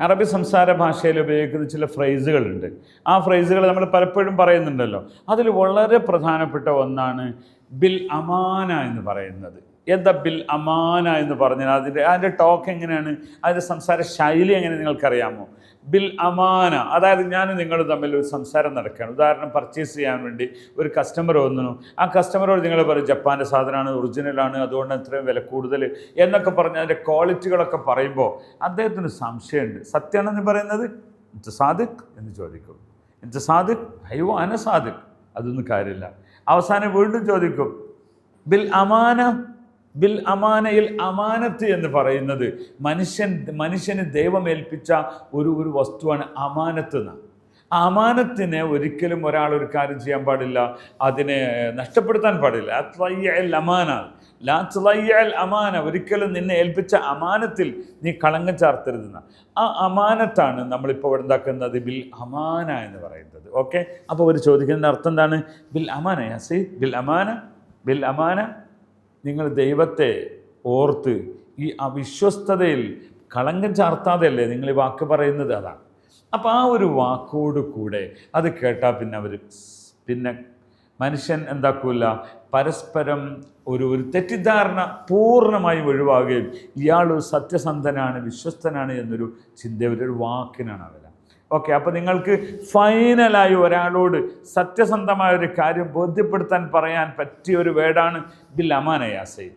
അറബി സംസാര ഭാഷയിൽ ഉപയോഗിക്കുന്ന ചില ഫ്രേസുകളുണ്ട്. ആ ഫ്രേസുകൾ നമ്മൾ പലപ്പോഴും പറയുന്നുണ്ടല്ലോ. അതിൽ വളരെ പ്രധാനപ്പെട്ട ഒന്നാണ് ബിൽ അമാന എന്ന് പറയുന്നത്. എന്താ ബിൽ അമാന എന്ന് പറഞ്ഞാൽ? അതിന്റെ അതിന്റെ ടോക്ക് എങ്ങനെയാണ്? അതിന്റെ സംസാര ശൈലി എങ്ങനെ നിങ്ങൾക്കറിയാമോ? ബിൽ അമാന അതായത് ഞാൻ നിങ്ങൾ തമ്മിൽ ഒരു സംസാരം നടക്കുകയാണ്. ഉദാഹരണം പർച്ചേസ് ചെയ്യാൻ വേണ്ടി ഒരു കസ്റ്റമർ വന്നു. ആ കസ്റ്റമറോട് നിങ്ങൾ പറയും ജപ്പാന്റെ സാധനമാണ് ഒറിജിനലാണ് അതുകൊണ്ട് ഇത്രയും വില കൂടുതൽ എന്നൊക്കെ പറഞ്ഞ് അതിന്റെ ക്വാളിറ്റികളൊക്കെ പറയുമ്പോൾ അദ്ദേഹത്തിന് സംശയമുണ്ട്. സത്യമാണെന്ന് പറയുന്നത്? ഇത് സാദിഖ് എന്ന് ചോദിക്കും. ഇത് സാദിഖ് അയ്യോ അന സാദിഖ്. അതൊന്നും കാര്യമില്ല. അവസാനം വീണ്ടും ചോദിക്കും ബിൽ അമാന ബിൽ അമാനയിൽ അമാനത്ത് എന്ന് പറയുന്നത് മനുഷ്യൻ മനുഷ്യന് ദൈവമേൽപ്പിച്ച ഒരു ഒരു വസ്തുവാണ് അമാനത്ത് എന്ന് ആ അമാനത്തിനെ ഒരിക്കലും ഒരാൾ ഒരു കാര്യം ചെയ്യാൻ പാടില്ല അതിനെ നഷ്ടപ്പെടുത്താൻ പാടില്ല. അത്ലയ്യൽ അമാന ലാ തുലയ്യൽ അമാന ഒരിക്കലും നിന്നെ ഏൽപ്പിച്ച അമാനത്തിൽ നീ കളങ്കം ചാർത്തരുതെന്ന. ആ അമാനത്താണ് നമ്മളിപ്പോൾ ഇവിടെ ഉണ്ടാക്കുന്നത് ബിൽ അമാന എന്ന് പറയുന്നത്. ഓക്കെ? അപ്പോൾ അവർ ചോദിക്കുന്നതിന്റെ അർത്ഥം എന്താണ്? ബിൽ അമാന യാസി ബിൽ അമാന ബിൽ അമാന. നിങ്ങൾ ദൈവത്തെ ഓർത്ത് ഈ അവിശ്വസ്തതയിൽ കളങ്കം ചാർത്താതെയല്ലേ നിങ്ങൾ ഈ വാക്ക് പറയുന്നത്? അതാണ്. അപ്പോൾ ആ ഒരു വാക്കോട് കൂടെ അത് കേട്ടാൽ പിന്നെ അവർ പിന്നെ മനുഷ്യൻ എന്താക്കൂല? പരസ്പരം ഒരു ഒരു തെറ്റിദ്ധാരണ പൂർണമായി ഒഴിവാകുകയും ഇയാൾ ഒരു സത്യസന്ധനാണ് വിശ്വസ്തനാണ് എന്നൊരു ചിന്ത ഒരു വാക്കിനാണ് അവർ ഓക്കെ അപ്പോൾ നിങ്ങൾക്ക് ഫൈനലായി ഒരാളോട് സത്യസന്ധമായ ഒരു കാര്യം ബോധ്യപ്പെടുത്താൻ പറയാൻ പറ്റിയ ഒരു വേർഡാണ് ബിൽ അമാനയാസൈ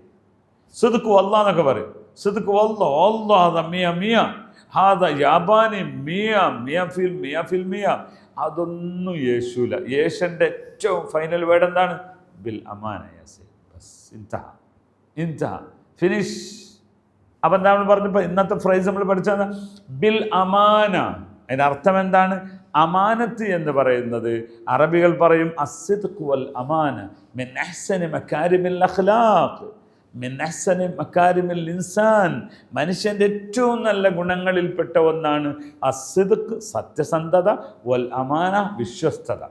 സുതുക്കു അല്ല എന്നൊക്കെ പറയും. സുതുക്കു അല്ലോ ഓല്ലോ മിയ മിയ. ഹാദ യാബാനി മിയ മിയ ഫിൽ മിയ ഫിൽ മിയ. അതൊന്നും യേശുല യേശന്റെ ഏറ്റവും ഫൈനൽ വേർഡ് എന്താണ്? ബിൽ അമാന ഫിനിഷ് അപ്പം നമ്മൾ പറഞ്ഞപ്പോൾ ഇന്നത്തെ ഫ്രൈസ് നമ്മൾ പഠിച്ചത് ബിൽ അമാന. അതിന്റെ അർത്ഥം എന്താണ്? അമാനത്ത് എന്ന് പറയുന്നത് അറബികൾ പറയും അസിദ് വൽ അമാന മിൻ അഹ്സനി മക്കാരിമിൽ അഖ്ലാഖ്. മക്കാരിമിൽ ഇൻസാൻ. മനുഷ്യന്റെ ഏറ്റവും നല്ല ഗുണങ്ങളിൽപ്പെട്ട ഒന്നാണ് അസിദുക്ക് സത്യസന്ധത വൽ അമാന വിശ്വസ്തത.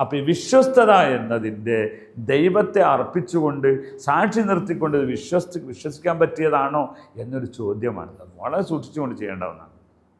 അപ്പോൾ ഈ വിശ്വസ്തത എന്നതിന്റെ ദൈവത്തെ അർപ്പിച്ചുകൊണ്ട് സാക്ഷി നിർത്തിക്കൊണ്ട് വിശ്വസി വിശ്വസിക്കാൻ പറ്റിയതാണോ എന്നൊരു ചോദ്യമാണ്. വളരെ സൂക്ഷിച്ചുകൊണ്ട് ചെയ്യേണ്ട ഒന്നാണ്